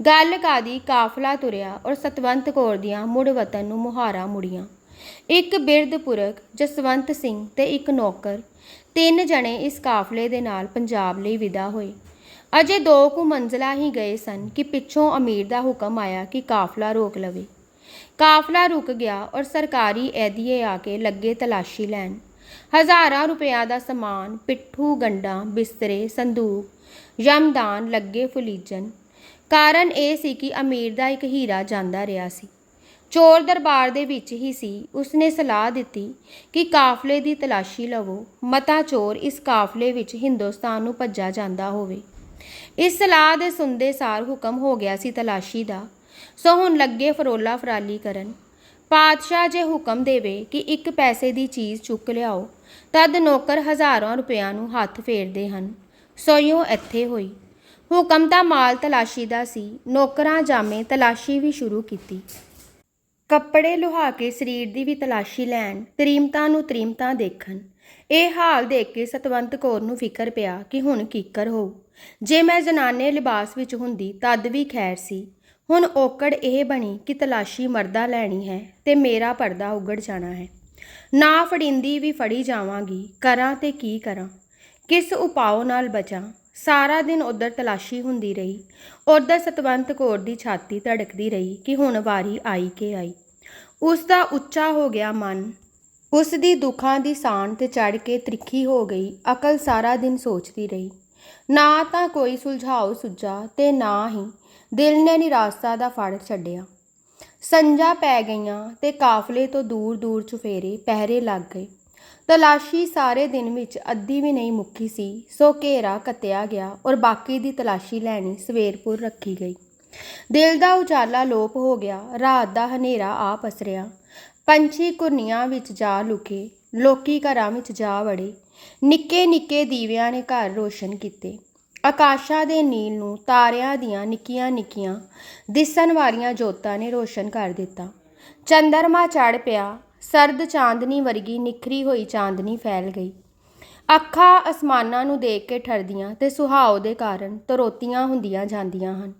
ਗੱਲ ਕਾਦੀ ਕਾਫਲਾ ਤੁਰਿਆ ਔਰ ਸਤਵੰਤ ਕੌਰ ਦੀਆਂ ਮੁੜ ਵਤਨ ਨੂੰ ਮੁਹਾਰਾ ਮੁੜੀਆਂ। ਇੱਕ ਬਿਰਧ ਪੁਰਖ, ਜਸਵੰਤ ਸਿੰਘ ਤੇ ਇੱਕ ਨੌਕਰ, ਤਿੰਨ ਜਣੇ ਇਸ ਕਾਫਲੇ ਦੇ ਨਾਲ ਪੰਜਾਬ ਲਈ ਵਿਦਾ ਹੋਏ। ਅਜੇ ਦੋ ਕੁ ਮੰਜ਼ਲਾ ਹੀ ਗਏ ਸਨ ਕਿ ਪਿੱਛੋਂ ਅਮੀਰ ਦਾ ਹੁਕਮ ਆਇਆ ਕਿ ਕਾਫਲਾ ਰੋਕ ਲਵੇ। ਕਾਫਲਾ ਰੁਕ ਗਿਆ ਔਰ ਸਰਕਾਰੀ ਐਦੀਏ ਆ ਕੇ ਲੱਗੇ ਤਲਾਸ਼ੀ ਲੈਣ। ਹਜ਼ਾਰਾਂ ਰੁਪਇਆ ਦਾ ਸਮਾਨ, ਪਿੱਠੂ ਗੰਡਾਂ ਬਿਸਤਰੇ, ਸੰਦੂਕ, ਯਮਦਾਨ ਲੱਗੇ ਫੁਲੀਜਨ ਕਾਰਨ ਇਹ ਸੀ ਕਿ ਅਮੀਰ ਦਾ ਇੱਕ ਹੀਰਾ ਜਾਂਦਾ ਰਿਹਾ ਸੀ। ਚੋਰ ਦਰਬਾਰ ਦੇ ਵਿੱਚ ਹੀ ਸੀ। ਉਸਨੇ ਸਲਾਹ ਦਿੱਤੀ ਕਿ ਕਾਫਲੇ ਦੀ ਤਲਾਸ਼ੀ ਲਵੋ। ਮਤਾ ਚੋਰ ਇਸ ਕਾਫਲੇ ਵਿੱਚ ਹਿੰਦੁਸਤਾਨ ਨੂੰ ਭੱਜਾ ਜਾਂਦਾ ਹੋਵੇ। ਇਸ ਸਲਾਹ ਦੇ ਸੁਣਦੇ ਸਾਰ ਹੁਕਮ ਹੋ ਗਿਆ ਸੀ ਤਲਾਸ਼ੀ ਦਾ। ਸੋ ਹੁਣ ਲੱਗੇ ਫਰੋਲਾ ਫਰਾਲੀ ਕਰਨ। ਪਾਤਸ਼ਾਹ ਜੇ ਹੁਕਮ ਦੇਵੇ ਕਿ ਇੱਕ ਪੈਸੇ ਦੀ ਚੀਜ਼ ਚੁੱਕ ਲਿਆਓ, ਤਦ ਨੌਕਰ ਹਜ਼ਾਰਾਂ ਰੁਪਇਆਂ ਨੂੰ ਹੱਥ ਫੇਰਦੇ ਹਨ। ਸੋਇਓ ਇੱਥੇ ਹੋਈ। ਹੁਕਮ ਦਾ ਮਾਲ ਤਲਾਸ਼ੀ ਦਾ ਸੀ, ਨੌਕਰਾਂ ਜਾਮੇ ਤਲਾਸ਼ੀ ਵੀ ਸ਼ੁਰੂ ਕੀਤੀ। ਕੱਪੜੇ ਲੁਹਾ ਕੇ ਸਰੀਰ ਦੀ ਵੀ ਤਲਾਸ਼ੀ ਲੈਣ, ਤਰੀਮਤਾਂ ਨੂੰ ਤਰੀਮਤਾਂ ਦੇਖਣ। ਇਹ ਹਾਲ ਦੇਖ ਕੇ ਸਤਵੰਤ ਕੌਰ ਨੂੰ ਫਿਕਰ ਪਿਆ ਕਿ ਹੁਣ ਕੀਕਰ ਹੋਊ। ਜੇ ਮੈਂ ਜਨਾਨੇ ਲਿਬਾਸ ਵਿੱਚ ਹੁੰਦੀ ਤਦ ਵੀ ਖੈਰ ਸੀ। ਹੁਣ ਔਕੜ ਇਹ ਬਣੀ ਕਿ ਤਲਾਸ਼ੀ ਮਰਦਾ ਲੈਣੀ ਹੈ ਤੇ ਮੇਰਾ ਪਰਦਾ ਉਗੜ ਜਾਣਾ ਹੈ। ਨਾ ਫੜਿੰਦੀ ਵੀ ਫੜੀ ਜਾਵਾਂਗੀ, ਕਰਾਂ ਤੇ ਕੀ ਕਰਾਂ? ਕਿਸ ਉਪਾਅ ਨਾਲ ਬਚਾਂ? ਸਾਰਾ ਦਿਨ ਉਧਰ ਤਲਾਸ਼ੀ ਹੁੰਦੀ ਰਹੀ। ਉਧਰ ਸਤਵੰਤ ਕੌਰ ਦੀ ਛਾਤੀ ਧੜਕਦੀ ਰਹੀ ਕਿ ਹੁਣ ਵਾਰੀ ਆਈ ਕੇ ਆਈ। ਉਸ ਦਾ ਉੱਚਾ ਹੋ ਗਿਆ ਮਨ। ਉਸ ਦੀ ਦੁੱਖਾਂ ਦੀ ਸਾਣ ਤੇ ਚੜ ਕੇ ਤ੍ਰਿਖੀ ਹੋ ਗਈ। ਅਕਲ ਸਾਰਾ ਦਿਨ ਸੋਚਦੀ ਰਹੀ। ਨਾ ਤਾਂ ਕੋਈ ਸੁਲਝਾਓ ਸੁੱਜਾ ਤੇ ਨਾ ਹੀ ਦਿਲ ਨੇ ਨਿਰਾਸ਼ਾ ਦਾ ਫੜ ਛੱਡਿਆ। ਸੰਜਾ ਪੈ ਗਈਆਂ ਤੇ ਕਾਫਲੇ ਤੋਂ ਦੂਰ ਦੂਰ ਚੁਫੇਰੇ ਪਹਿਰੇ ਲੱਗ ਗਏ। ਤਲਾਸ਼ੀ ਸਾਰੇ ਦਿਨ ਵਿੱਚ ਅੱਧੀ ਵੀ ਨਹੀਂ ਮੁੱਕੀ ਸੀ, ਸੋ ਘੇਰਾ ਕੱਤਿਆ ਗਿਆ ਔਰ ਬਾਕੀ ਦੀ ਤਲਾਸ਼ੀ ਲੈਣੀ ਸਵੇਰਪੁਰ ਰੱਖੀ ਗਈ। ਦਿਲ ਦਾ ਉਜਾਲਾ ਲੋਪ ਹੋ ਗਿਆ, ਰਾਤ ਦਾ ਹਨੇਰਾ ਆ ਪਸਰਿਆ। ਪੰਛੀ ਕੁਰਨੀਆਂ ਵਿੱਚ ਜਾ ਲੁਕੇ, ਲੋਕੀ ਘਰਾਂ ਵਿੱਚ ਜਾ ਵੜੇ। ਨਿੱਕੇ ਨਿੱਕੇ ਦੀਵਿਆਂ ਨੇ ਘਰ ਰੋਸ਼ਨ ਕੀਤੇ। ਆਕਾਸ਼ਾਂ ਦੇ ਨੀਲ ਨੂੰ ਤਾਰਿਆਂ ਦੀਆਂ ਨਿੱਕੀਆਂ ਨਿੱਕੀਆਂ ਦਿਸਣ ਵਾਲੀਆਂ ਜੋਤਾਂ ਨੇ ਰੋਸ਼ਨ ਕਰ ਦਿੱਤਾ। ਚੰਦਰਮਾ ਚੜ ਪਿਆ, ਸਰਦ ਚਾਂਦਨੀ ਵਰਗੀ ਨਿਖਰੀ ਹੋਈ ਚਾਂਦਨੀ ਫੈਲ ਗਈ। ਅੱਖਾਂ ਅਸਮਾਨਾਂ ਨੂੰ ਦੇਖ ਕੇ ਠਰਦੀਆਂ ਤੇ ਸੁਹਾਓ ਦੇ ਕਾਰਨ ਤਰੋਤੀਆਂ ਹੁੰਦੀਆਂ ਜਾਂਦੀਆਂ ਹਨ।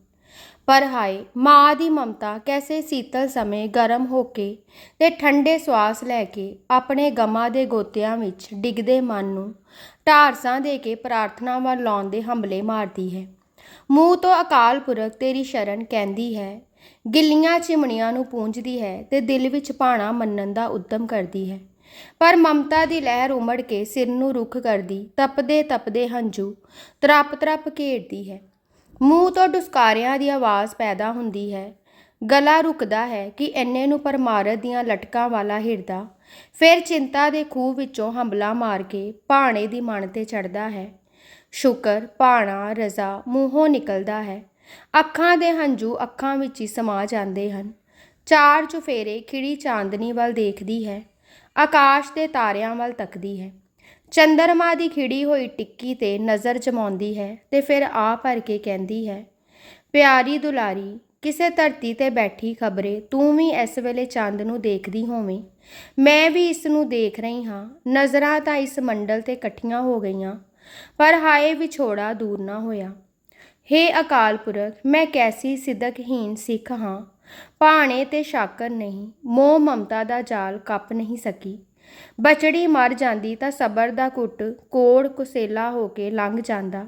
ਪਰ ਹਾਏ, ਮਾਂ ਦੀ ਮਮਤਾ ਕੈਸੇ ਸੀਤਲ ਸਮੇਂ ਗਰਮ ਹੋ ਕੇ ਤੇ ਠੰਡੇ ਸਵਾਸ ਲੈ ਕੇ ਆਪਣੇ ਗਮਾਂ ਦੇ ਗੋਤਿਆਂ ਵਿੱਚ ਡਿੱਗਦੇ ਮਨ ਨੂੰ ਢਾਰਸਾਂ ਦੇ ਕੇ ਪ੍ਰਾਰਥਨਾ ਵੱਲ ਲਾਉਣ ਦੇ ਹੰਬਲੇ ਮਾਰਦੀ ਹੈ। ਮੂੰਹ ਤੋਂ ਅਕਾਲ ਪੁਰਖ ਤੇਰੀ ਸ਼ਰਨ ਕਹਿੰਦੀ ਹੈ, ਗਿੱਲੀਆਂ ਚਿਮਣੀਆਂ ਨੂੰ ਪੂੰਝਦੀ ਹੈ ਤੇ ਦਿਲ ਵਿੱਚ ਭਾਣਾ ਮੰਨਣ ਦਾ ਉਦਮ ਕਰਦੀ ਹੈ। ਪਰ ਮਮਤਾ ਦੀ ਲਹਿਰ ਉਮੜ ਕੇ ਸਿਰ ਨੂੰ ਰੁੱਖ ਕਰਦੀ, ਤਪਦੇ ਤਪਦੇ ਹੰਝੂ ਤਰਪ ਤਰਪ ਘੇਰਦੀ ਹੈ। ਮੂੰਹ ਤੋਂ ਡੁਸਕਾਰਿਆਂ ਦੀ ਆਵਾਜ਼ ਪੈਦਾ ਹੁੰਦੀ ਹੈ। ਗਲਾ ਰੁਕਦਾ ਹੈ ਕਿ ਇੰਨੇ ਨੂੰ ਪਰਮਾਰਥ ਦੀਆਂ ਲਟਕਾਂ ਵਾਲਾ ਹਿਰਦਾ। ਫਿਰ ਚਿੰਤਾ ਦੇ ਖੂਹ ਵਿੱਚੋਂ ਹੰਬਲਾ ਮਾਰ ਕੇ ਭਾਣੇ ਦੀ ਮਨ ਤੇ ਚੜਦਾ ਹੈ। ਸ਼ੁਕਰ, ਭਾਣਾ, ਰਜ਼ਾ ਮੂੰਹੋਂ ਨਿਕਲਦਾ ਹੈ। ਅੱਖਾਂ ਦੇ ਹੰਝੂ ਅੱਖਾਂ ਵਿੱਚ ਹੀ ਸਮਾ ਜਾਂਦੇ ਹਨ। ਚਾਰ ਚੁਫੇਰੇ ਖਿੜੀ ਚਾਂਦਨੀ ਵੱਲ ਦੇਖਦੀ ਹੈ। ਆਕਾਸ਼ ਦੇ ਤਾਰਿਆਂ ਵੱਲ ਤੱਕਦੀ ਹੈ। ਚੰਦਰਮਾ ਦੀ ਖਿੜੀ ਹੋਈ ਟਿੱਕੀ ਤੇ ਨਜ਼ਰ ਜਮਾਉਂਦੀ ਹੈ ਤੇ ਫਿਰ ਆ ਭਰ ਕੇ ਕਹਿੰਦੀ ਹੈ, ਪਿਆਰੀ ਦੁਲਾਰੀ, ਕਿਸੇ ਧਰਤੀ ਤੇ ਬੈਠੀ ਖਬਰੇ ਤੂੰ ਵੀ ਇਸ ਵੇਲੇ ਚੰਦ ਨੂੰ ਦੇਖਦੀ ਹੋਵੇਂ। ਮੈਂ ਵੀ ਇਸ ਨੂੰ ਦੇਖ ਰਹੀ ਹਾਂ। ਨਜ਼ਰਾਂ ਤਾਂ ਇਸ ਮੰਡਲ ਤੇ ਇਕੱਠੀਆਂ ਹੋ ਗਈਆਂ, ਪਰ ਹਾਏ ਵਿਛੋੜਾ ਦੂਰ ਨਾ ਹੋਇਆ। ਹੇ ਅਕਾਲ ਪੁਰਖ, ਮੈਂ ਕੈਸੀ ਸਿਦਕਹੀਨ ਸਿੱਖ ਹਾਂ? ਭਾਣੇ ਤੇ ਸ਼ਾਕਰ ਨਹੀਂ, ਮੋਹ ਮਮਤਾ ਦਾ ਜਾਲ ਕੱਪ ਨਹੀਂ ਸਕੀ। ਬਚੜੀ ਮਰ ਜਾਂਦੀ ਤਾਂ ਸਬਰ ਦਾ ਕੁੱਟ ਕੋੜ ਕੁਸੇਲਾ ਹੋ ਕੇ ਲੰਘ ਜਾਂਦਾ,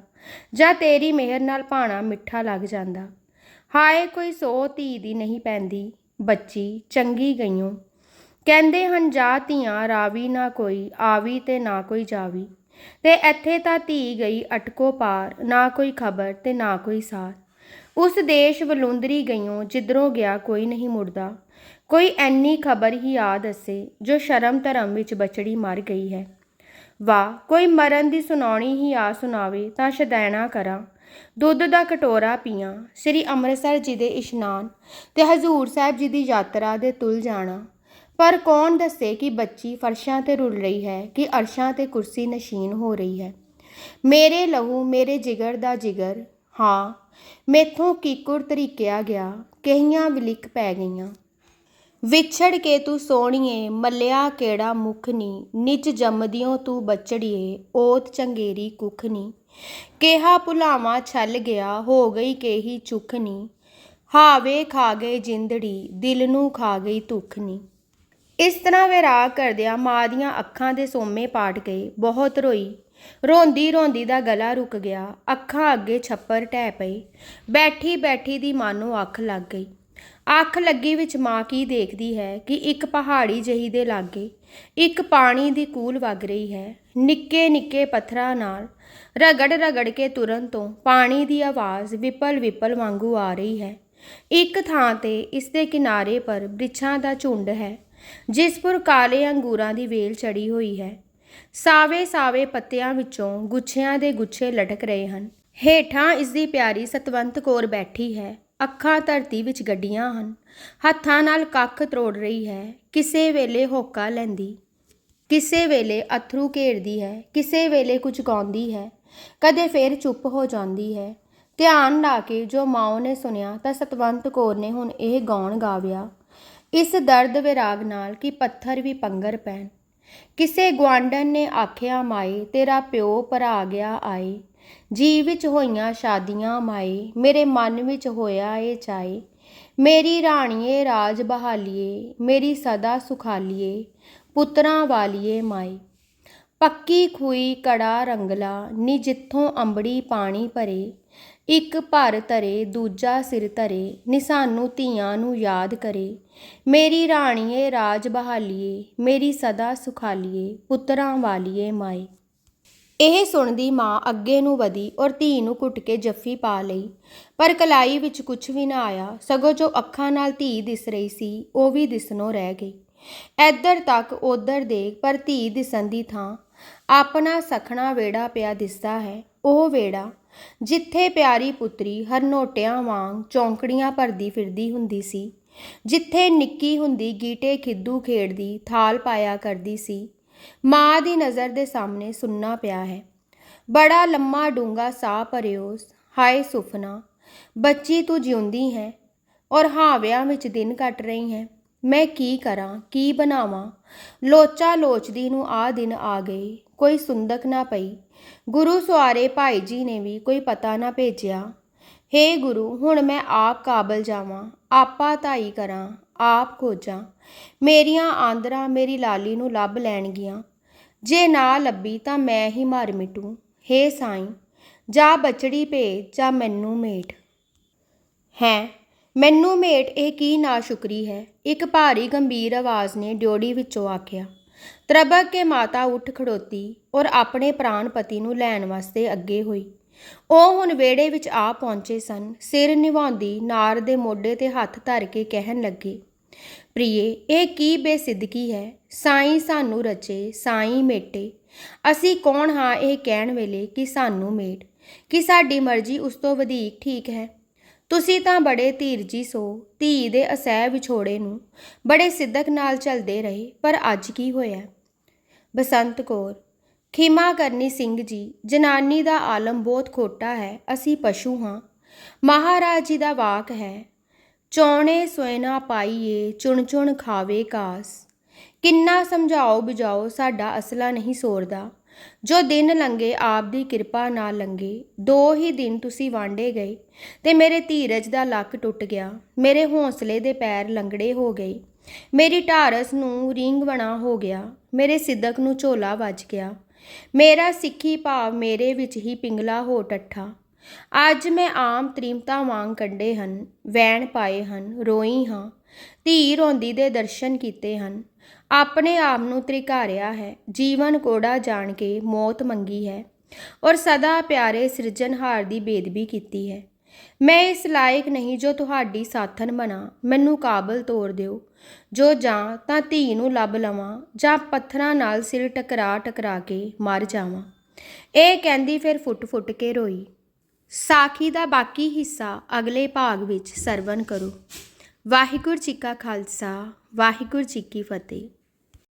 ਜਾਂ ਤੇਰੀ ਮਿਹਰ ਨਾਲ ਭਾਣਾ ਮਿੱਠਾ ਲੱਗ ਜਾਂਦਾ। ਹਾਏ, ਕੋਈ ਸੋ ਧੀ ਦੀ ਨਹੀਂ ਪੈਂਦੀ, ਬੱਚੀ ਚੰਗੀ ਗਈਓ। ਕਹਿੰਦੇ ਹਨ, ਜਾ ਧੀਆਂ, ਰਾਵੀ ਨਾ ਕੋਈ, ਆਵੀ ਤੇ ਨਾ ਕੋਈ ਜਾਵੀ। ਤੇ ਇੱਥੇ ਤਾਂ ਧੀ ਗਈ ਅਟਕੋ ਪਾਰ, ਨਾ ਕੋਈ ਖਬਰ ਤੇ ਨਾ ਕੋਈ ਸਾਰ। ਉਸ ਦੇਸ਼ ਵਲੁੰਦਰੀ ਗਈਓ, ਜਿੱਧਰੋਂ ਗਿਆ ਕੋਈ ਨਹੀਂ ਮੁੜਦਾ। ਕੋਈ ਐਨੀ ਖਬਰ ਹੀ ਆ ਦੱਸੇ ਜੋ ਸ਼ਰਮ ਧਰਮ ਵਿੱਚ ਬਚੜੀ ਮਰ ਗਈ ਹੈ। ਵਾਹ, ਕੋਈ ਮਰਨ ਦੀ ਸੁਣਾਉਣੀ ਹੀ ਆ ਸੁਣਾਵੇ ਤਾਂ ਸ਼ਦੈਣਾ ਕਰਾਂ। ਦੁੱਧ ਦਾ ਕਟੋਰਾ ਪੀਆਂ, ਸ੍ਰੀ ਅੰਮ੍ਰਿਤਸਰ ਜੀ ਦੇ ਇਸ਼ਨਾਨ ਤੇ ਹਜ਼ੂਰ ਸਾਹਿਬ ਜੀ ਦੀ ਯਾਤਰਾ ਦੇ ਤੁਲ ਜਾਣਾ। ਪਰ ਕੌਣ ਦੱਸੇ ਕਿ ਬੱਚੀ ਫਰਸ਼ਾਂ ਤੇ ਰੁਲ ਰਹੀ ਹੈ, ਕਿ ਅਰਸ਼ਾਂ ਤੇ ਕੁਰਸੀ ਨਸ਼ੀਨ ਹੋ ਰਹੀ ਹੈ? ਮੇਰੇ ਲਹੂ, ਮੇਰੇ ਜਿਗਰ ਦਾ ਜਿਗਰ। ਹਾਂ, ਮੇਥੋਂ ਕੀਕੁਰ ਤਰੀਕਿਆ ਗਿਆ, ਕਹੀਆਂ ਵਿਲਿਕ ਪੈ ਗਈਆਂ। ਵਿਛੜ ਕੇ ਤੂੰ ਸੋਹਣੀਏ, ਮੱਲਿਆ ਕਿਹੜਾ ਮੁੱਖ ਨੀ। ਨਿਜ ਜੰਮਦਿਓ ਤੂੰ ਬਚੜੀਏ, ਓਤ ਚੰਗੇਰੀ ਕੁੱਖ ਨੀ। ਕਿਹਾ ਭੁਲਾਵਾ ਛਲ ਗਿਆ, ਹੋ ਗਈ ਕੇਹੀ ਚੁੱਖ ਨੀ। ਹਾਵੇ ਖਾ ਗਏ ਜਿੰਦੜੀ, ਦਿਲ ਨੂੰ ਖਾ ਗਈ ਧੁੱਖ ਨੀ। ਇਸ ਤਰ੍ਹਾਂ ਵਿਰਾਗ ਕਰਦਿਆਂ ਮਾਂ ਦੀਆਂ ਅੱਖਾਂ ਦੇ ਸੋਮੇ ਪਾਟ ਗਏ, ਬਹੁਤ ਰੋਈ। ਰੋਂਦੀ ਰੋਂਦੀ ਦਾ ਗਲਾ ਰੁਕ ਗਿਆ, ਅੱਖਾਂ ਅੱਗੇ ਛੱਪਰ ਟਹਿ ਪਈ। ਬੈਠੀ ਬੈਠੀ ਦੀ ਮਾਂ ਨੂੰ ਅੱਖ ਲੱਗ ਗਈ। ਅੱਖ ਲੱਗੀ ਵਿੱਚ ਮਾਂ ਕੀ ਦੇਖਦੀ ਹੈ ਕਿ ਇੱਕ ਪਹਾੜੀ ਜਹੀ ਦੇ ਲਾਗੇ ਇੱਕ ਪਾਣੀ ਦੀ ਕੂਲ ਵਗ ਰਹੀ ਹੈ, ਨਿੱਕੇ ਨਿੱਕੇ ਪੱਥਰਾਂ ਨਾਲ। ਰਗੜ ਰਗੜ ਕੇ ਤੁਰਨ ਤੋਂ ਪਾਣੀ ਦੀ ਆਵਾਜ਼ ਵਿਪਲ ਵਿਪਲ ਵਾਂਗੂ ਆ ਰਹੀ ਹੈ। ਇੱਕ ਥਾਂ ਤੇ ਇਸ ਦੇ ਕਿਨਾਰੇ ਪਰ ਬ੍ਰਿਛਾਂ ਦਾ ਝੁੰਡ ਹੈ, ਜਿਸ ਪਰ ਕਾਲੇ ਅੰਗੂਰਾਂ ਦੀ ਵੇਲ ਚੜੀ ਹੋਈ ਹੈ। ਸਾਵੇ ਸਾਵੇ ਪੱਤਿਆਂ ਵਿੱਚੋਂ ਗੁੱਛਿਆਂ ਦੇ ਗੁੱਛੇ ਲਟਕ ਰਹੇ ਹਨ। ਹੇਠਾਂ ਇਸ ਦੀ ਪਿਆਰੀ ਸਤਵੰਤ ਕੌਰ ਬੈਠੀ ਹੈ। ਅੱਖਾਂ ਧਰਤੀ ਵਿੱਚ ਗੱਡੀਆਂ ਹਨ। ਹੱਥਾਂ ਨਾਲ ਕੱਖ ਤਰੋੜ ਰਹੀ ਹੈ। ਕਿਸੇ ਵੇਲੇ ਹੋਕਾ ਲੈਂਦੀ, ਕਿਸੇ ਵੇਲੇ ਅਥਰੂ ਘੇਰਦੀ ਹੈ, ਕਿਸੇ ਵੇਲੇ ਕੁਝ ਗਾਉਂਦੀ ਹੈ। ਕਦੇ ਫੇਰ ਚੁੱਪ ਹੋ ਜਾਂਦੀ ਹੈ। ਧਿਆਨ ਲਾ ਕੇ ਜੋ ਮਾਂ ਨੇ ਸੁਨਿਆ ਤਾਂ ਸਤਵੰਤ ਕੌਰ ਨੇ ਹੁਣ ਇਹ ਗਾਉਣ ਗਾਵਿਆ, ਇਸ ਦਰਦ ਵਿਰਾਗ ਨਾਲ ਕਿ ਪੱਥਰ ਵੀ ਪੰਗਰ ਪੈਣ। ਕਿਸੇ ਗਵਾਂਡਨ ਨੇ ਆਖਿਆ, ਮਾਏ, ਤੇਰਾ ਪਿਓ ਭਰਾ ਗਿਆ ਆਏ। ਜੀ ਵਿੱਚ ਹੋਈਆਂ ਸ਼ਾਦੀਆਂ ਮਾਏ ਮੇਰੇ ਮਨ ਵਿੱਚ ਹੋਇਆ ਏ ਚਾਏ ਮੇਰੀ ਰਾਣੀਏ ਰਾਜ ਬਹਾਲੀਏ, ਮੇਰੀ ਸਦਾ ਸੁਖਾਲੀਏ, ਪੁੱਤਰਾਂ ਵਾਲੀਏ ਮਾਏ ਪੱਕੀ ਖੂਈ ਕੜਾ ਰੰਗਲਾ, ਨੀ ਜਿੱਥੋਂ ਅੰਬੜੀ ਪਾਣੀ ਭਰੇ। ਇੱਕ ਭਰ ਧਰੇ, ਦੂਜਾ ਸਿਰ ਧਰੇ, ਨੀ ਸਾਨੂੰ ਧੀਆਂ ਨੂੰ ਯਾਦ ਕਰੇ। ਮੇਰੀ ਰਾਣੀਏ ਰਾਜ ਬਹਾਲੀਏ, ਮੇਰੀ ਸਦਾ ਸੁਖਾਲੀਏ, ਪੁੱਤਰਾਂ ਵਾਲੀਏ ਮਾਏ ਇਹ ਸੁਣਦੀ ਮਾਂ ਅੱਗੇ ਨੂੰ ਵਧੀ ਔਰ ਧੀ ਨੂੰ ਘੁੱਟ ਕੇ ਜੱਫੀ ਪਾ ਲਈ। ਪਰ ਕਲਾਈ ਵਿੱਚ ਕੁਝ ਵੀ ਨਾ ਆਇਆ, ਸਗੋਂ ਜੋ ਅੱਖਾਂ ਨਾਲ ਧੀ ਦਿਸ ਰਹੀ ਸੀ, ਉਹ ਵੀ ਦਿਸਣੋਂ ਰਹਿ ਗਈ। ਇੱਧਰ ਤੱਕ ਉਧਰ ਦੇਖ ਪਰ ਧੀ ਦਿਸਣ ਦੀ ਥਾਂ ਆਪਣਾ ਸਖਣਾ ਵੇੜਾ ਪਿਆ ਦਿਸਦਾ ਹੈ, ਉਹ ਵੇੜਾ ਜਿੱਥੇ ਪਿਆਰੀ ਪੁੱਤਰੀ ਹਰਨੋਟਿਆਂ ਵਾਂਗ ਚੌਂਕੜੀਆਂ ਭਰਦੀ ਫਿਰਦੀ ਹੁੰਦੀ ਸੀ, ਜਿੱਥੇ ਨਿੱਕੀ ਹੁੰਦੀ ਗੀਟੇ ਖਿੱਦੂ ਖੇਡਦੀ, ਥਾਲ ਪਾਇਆ ਕਰਦੀ ਸੀ। ਮਾਂ ਦੀ ਨਜ਼ਰ ਦੇ ਸਾਹਮਣੇ ਸੁੰਨਾ ਪਿਆ ਹੈ। ਬੜਾ ਲੰਮਾ ਡੂੰਗਾ ਸਾਹ ਭਰਿਓਸ ਹਾਏ ਸੁਫਨਾ, ਬੱਚੀ ਤੂੰ ਜਿਉਂਦੀ ਹੈ ਔਰ ਹਾਵਿਆਂ ਵਿੱਚ ਦਿਨ ਕੱਟ ਰਹੀ ਹੈ। ਮੈਂ ਕੀ ਕਰਾਂ, ਕੀ ਬਣਾਵਾਂ? ਲੋਚਾ ਲੋਚਦੀ ਨੂੰ ਆ ਦਿਨ ਆ ਗਏ, ਕੋਈ ਸੁੰਦਕ ਨਾ ਪਈ। ਗੁਰੂ ਸਵਾਰੇ ਭਾਈ ਜੀ ਨੇ ਵੀ ਕੋਈ ਪਤਾ ਨਾ ਭੇਜਿਆ। ਹੇ ਗੁਰੂ, ਹੁਣ ਮੈਂ ਆਪ ਕਾਬਲ ਜਾਵਾਂ, ਆਪਾ ਧਾਈ ਕਰਾਂ। ਆਪ ਖੋਜਾਂ। ਮੇਰੀਆਂ ਆਂਦਰਾਂ ਮੇਰੀ ਲਾਲੀ ਨੂੰ ਲੱਭ ਲੈਣਗੀਆਂ। ਜੇ ਨਾ ਲੱਭੀ ਤਾਂ ਮੈਂ ਹੀ ਮਰ ਮਿਟੂ। ਹੇ ਸਾਈਂ, ਜਾ ਬਚੜੀ ਭੇਜ, ਜਾਂ ਮੈਨੂੰ ਮੇਟ। ਹੈ, ਮੈਨੂੰ ਮੇਟ ਇਹ ਕੀ ਨਾ ਸ਼ੁਕਰੀ ਹੈ? ਇੱਕ ਭਾਰੀ ਗੰਭੀਰ ਆਵਾਜ਼ ਨੇ ਡਿਓੜੀ ਵਿੱਚੋਂ ਆਖਿਆ। ਤਰਬਕ ਕੇ ਮਾਤਾ ਉੱਠ ਖੜੋਤੀ ਔਰ ਆਪਣੇ ਪ੍ਰਾਣ ਪਤੀ ਨੂੰ ਲੈਣ ਵਾਸਤੇ ਅੱਗੇ ਹੋਈ। ਉਹ ਹੁਣ ਵਿਹੜੇ ਵਿੱਚ ਆ ਪਹੁੰਚੇ ਸਨ। ਸਿਰ ਨਿਵਾਉਂਦੀ ਨਾਰ ਦੇ ਮੋਢੇ ਤੇ ਹੱਥ ਧਰ ਕੇ ਕਹਿਣ ਲੱਗੇ, ਪ੍ਰੀਏ, ਇਹ ਕੀ ਬੇਸਿੱਧਕੀ ਹੈ? ਸਾਈਂ ਸਾਨੂੰ ਰਚੇ, ਸਾਈਂ ਮੇਟੇ। ਅਸੀਂ ਕੌਣ ਹਾਂ ਇਹ ਕਹਿਣ ਵੇਲੇ ਕਿ ਸਾਨੂੰ ਮੇਟ? ਕਿ ਸਾਡੀ ਮਰਜ਼ੀ ਉਸ ਤੋਂ ਵਧੇਕ ਠੀਕ ਹੈ? ਤੁਸੀਂ ਤਾਂ ਬੜੇ ਧੀਰਜੀ ਸੋ, ਧੀ ਦੇ ਅਸਹਿ ਵਿਛੋੜੇ ਨੂੰ ਬੜੇ ਸਿੱਧਕ ਨਾਲ ਚੱਲਦੇ ਰਹੇ, ਪਰ ਅੱਜ ਕੀ ਹੋਇਆ? ਬਸੰਤ ਕੌਰ ਖਿਮਾ ਕਰਨੀ ਸਿੰਘ ਜੀ, ਜਨਾਨੀ ਦਾ ਆਲਮ ਬਹੁਤ ਖੋਟਾ ਹੈ, ਅਸੀਂ ਪਸ਼ੂ ਹਾਂ। ਮਹਾਰਾਜ ਜੀ ਦਾ ਵਾਕ ਹੈ, ਚੌਣੇ ਸੋਇਨਾ ਪਾਈਏ, ਚੁਣ ਚੁਣ ਖਾਵੇ ਕਾਸ। ਕਿੰਨਾ ਸਮਝਾਓ ਬੁਝਾਓ, ਸਾਡਾ ਅਸਲਾ ਨਹੀਂ ਸੋਰਦਾ। ਜੋ ਦਿਨ ਲੰਗੇ ਆਪ ਦੀ ਕਿਰਪਾ ਨਾਲ ਲੰਗੇ ਦੋ ਹੀ ਦਿਨ ਤੁਸੀਂ ਵਾਂਡੇ ਗਏ, ਤੇ ਮੇਰੇ ਧੀਰਜ ਦਾ ਲੱਕ ਟੁੱਟ ਗਿਆ। ਮੇਰੇ ਹੌਸਲੇ ਦੇ ਪੈਰ ਲੰਗੜੇ ਹੋ ਗਏ। ਮੇਰੀ ਢਾਰਸ ਨੂੰ ਰਿੰਗ ਬਣਾ ਹੋ ਗਿਆ। ਮੇਰੇ ਸਿੱਦਕ ਨੂੰ ਝੋਲਾ ਵੱਜ ਗਿਆ। ਮੇਰਾ ਸਿੱਖੀ ਭਾਵ ਮੇਰੇ ਵਿੱਚ ਹੀ ਪਿੰਗਲਾ ਹੋ ਟੱਠਾ। ਅੱਜ ਮੈਂ ਆਮ ਤ੍ਰੀਮਤਾ ਵਾਂਗ ਕੰਡੇ ਹਨ, ਵੈਣ ਪਾਏ ਹਨ, ਰੋਈ ਹਾਂ। ਧੀ ਰੋਂਦੀ ਦੇ ਦਰਸ਼ਨ ਕੀਤੇ ਹਨ। ਆਪਣੇ ਆਪ ਨੂੰ ਤ੍ਰਿਕਾਰਿਆ ਹੈ, ਜੀਵਨ ਕੋੜਾ ਜਾਣ ਕੇ ਮੌਤ ਮੰਗੀ ਹੈ। ਔਰ ਸਦਾ ਪਿਆਰੇ ਸਿਰਜਣਹਾਰ ਦੀ ਬੇਦਬੀ ਕੀਤੀ ਹੈ। ਮੈਂ ਇਸ ਲਾਇਕ ਨਹੀਂ ਜੋ ਤੁਹਾਡੀ ਸਾਥਣ ਬਣਾ ਮੈਨੂੰ ਕਾਬਲ ਤੋਰ ਦਿਓ। ਜੋ ਜਾਂ ਤਾਂ ਧੀ ਨੂੰ ਲੱਭ ਲਵਾਂ ਜਾਂ ਪੱਥਰਾਂ ਨਾਲ ਸਿਰ ਟਕਰਾ ਟਕਰਾ ਕੇ ਮਰ ਜਾਵਾਂ। ਇਹ ਕਹਿੰਦੀ ਫਿਰ ਫੁੱਟ-ਫੁੱਟ ਕੇ ਰੋਈ। ਸਾਖੀ ਦਾ ਬਾਕੀ ਹਿੱਸਾ ਅਗਲੇ ਭਾਗ ਵਿੱਚ ਸਰਵਣ ਕਰੋ। ਵਾਹਿਗੁਰੂ ਜੀ ਕਾ ਖਾਲਸਾ, ਵਾਹਿਗੁਰੂ ਜੀ ਕੀ ਫਤਿਹ।